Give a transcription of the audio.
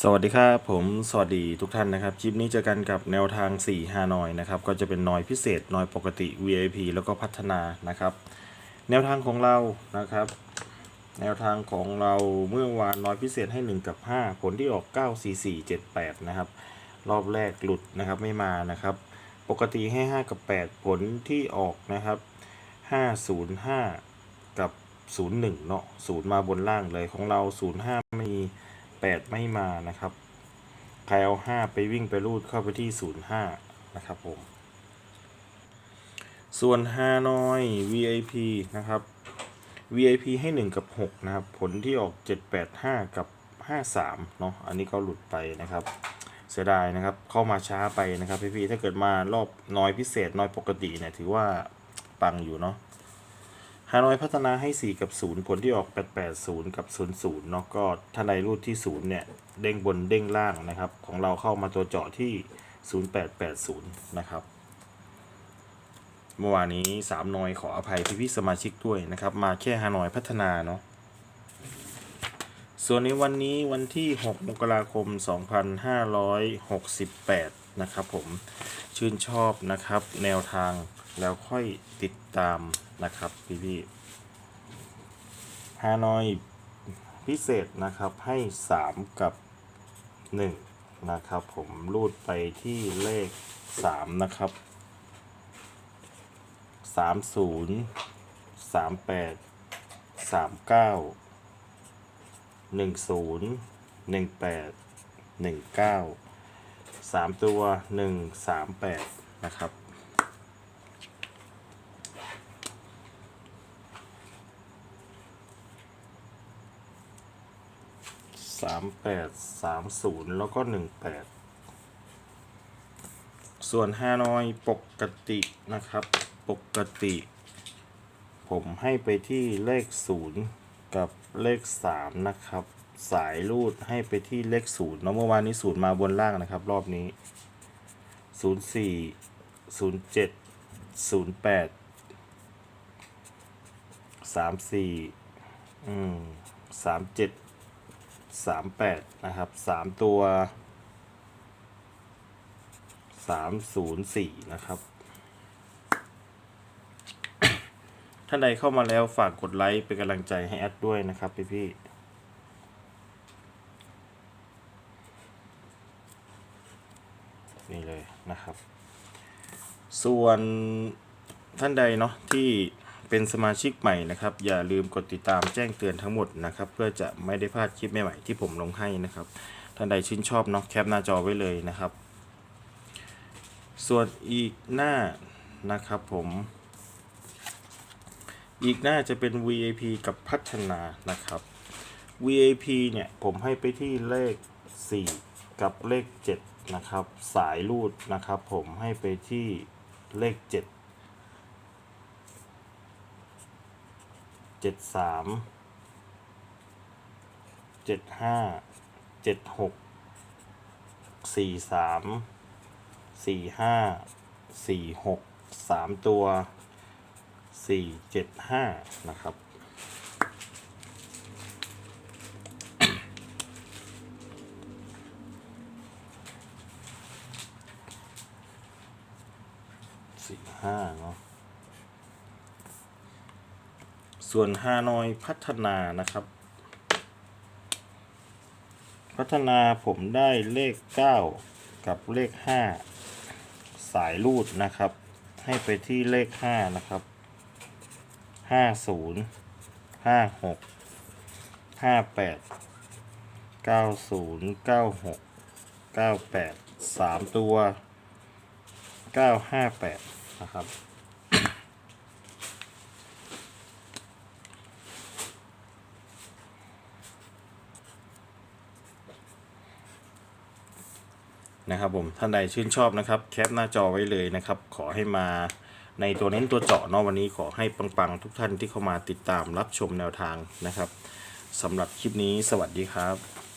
สวัสดีครับผมสวัสดีทุกท่านนะครับคลิปนี้เจอกันกับแนวทาง4ฮานอยนะครับก็จะเป็นนอยพิเศษนอยปกติ VIP แล้วก็พัฒนานะครับ แนวทางของเรานะครับ แนวทางของเราเมื่อวานนอยพิเศษให้ 1 กับ 5 ผลที่ออก 9 4 4 7 8 นะครับ รอบแรกหลุดนะครับไม่มานะครับ ปกติให้ 5 กับ 8 ผลที่ออกนะครับ 505 กับ 01เนาะ0มาบนล่างเลยของเรา 05ไม่มี 8 ไม่มานะครับ ใครเอา5ไปวิ่งไปรูดเข้าไปที่ 05 นะครับผม ส่วนฮานอย VIP นะครับ VIP ให้ 1 กับ 6 นะครับ ผลที่ออก 785 กับ 53 เนาะอันนี้ก็หลุดไปนะครับเสียดายนะครับ เข้ามาช้าไปนะครับพี่ๆถ้าเกิดมารอบน้อยพิเศษน้อยปกติเนี่ยถือว่าปังอยู่เนาะ ฮานอยพัฒนาให้ 4 กับ 0 ผลที่ออก 880 กับ 00เนาะก็ถ้าในรูดที่ 0 เนี่ย เด้งบนเด้งล่างนะครับ ของเราเข้ามาตัวเจาะที่ 0880 นะครับ เมื่อวานนี้สามนอยขออภัยพี่พี่สมาชิกด้วยนะครับ มาแค่ฮานอยพัฒนาเนาะส่วนในวันนี้วันที่ 6 มกราคม 2568 นะครับผมชื่นชอบนะครับ แนวทางแล้วค่อยติดตาม นะครับพี่พี่ฮานอยพิเศษนะครับให้ 3 กับ 1 นะครับผมรูดไปที่เลข 3 นะครับสามศูนย์สามแปดสามเก้าหนึ่งศูนย์หนึ่งแปดหนึ่งเก้าสามตัวหนึ่งสามแปดนะครับ สามแปดสามศูนย์แล้วก็หนึ่งแปดส่วนฮานอยปกตินะครับ ปกติ ผมให้ไปที่เลข0กับเลข3นะครับ สายรูดให้ไปที่เลข0เนอะเมื่อวานนี้0มาบนล่างนะครับ รอบนี้04 07 08 34อืม37 38 นะครับ 3 ตัว 304 นะครับ ท่านใดเข้ามาแล้วฝากกดไลค์เป็นกำลังใจให้แอดด้วยนะครับพี่พี่นี่เลยนะครับ ส่วนท่านใดเนาะที่ เป็นสมาชิกใหม่นะครับ อย่าลืมกดติดตามแจ้งเตือนทั้งหมดนะครับ เพื่อจะไม่ได้พลาดคลิปใหม่ๆที่ผมลงให้นะครับ ท่านใดชื่นชอบเนาะแคปหน้าจอไว้เลยนะครับ ส่วนอีกหน้านะครับผม อีกหน้าจะเป็น VAP กับพัฒนานะครับ VAP เนี่ยผมให้ไปที่เลข 4 กับเลข 7 นะครับ สายรูดนะครับ ผมให้ไปที่เลข 7 เจ็ดสามเจ็ดห้าเจ็ดหกสี่สามสี่ห้าสี่หกสามตัวสี่เจ็ดห้านะครับสี่ห้าเนาะ ส่วนฮานอยพัฒนานะครับ พัฒนาผมได้เลข 9 กับเลข 5 สายรูดนะครับ ให้ไปที่เลข 5 นะครับ 50 56 58 90 96 98 3 ตัว 958 นะครับ นะครับผมท่านใดชื่นชอบนะครับแคปหน้าจอไว้เลยนะครับ ขอให้มาในตัวเน้นตัวเจาะเนาะวันนี้ขอให้ปังๆ ทุกท่านที่เข้ามาติดตามรับชมแนวทางนะครับสำหรับคลิปนี้สวัสดีครับ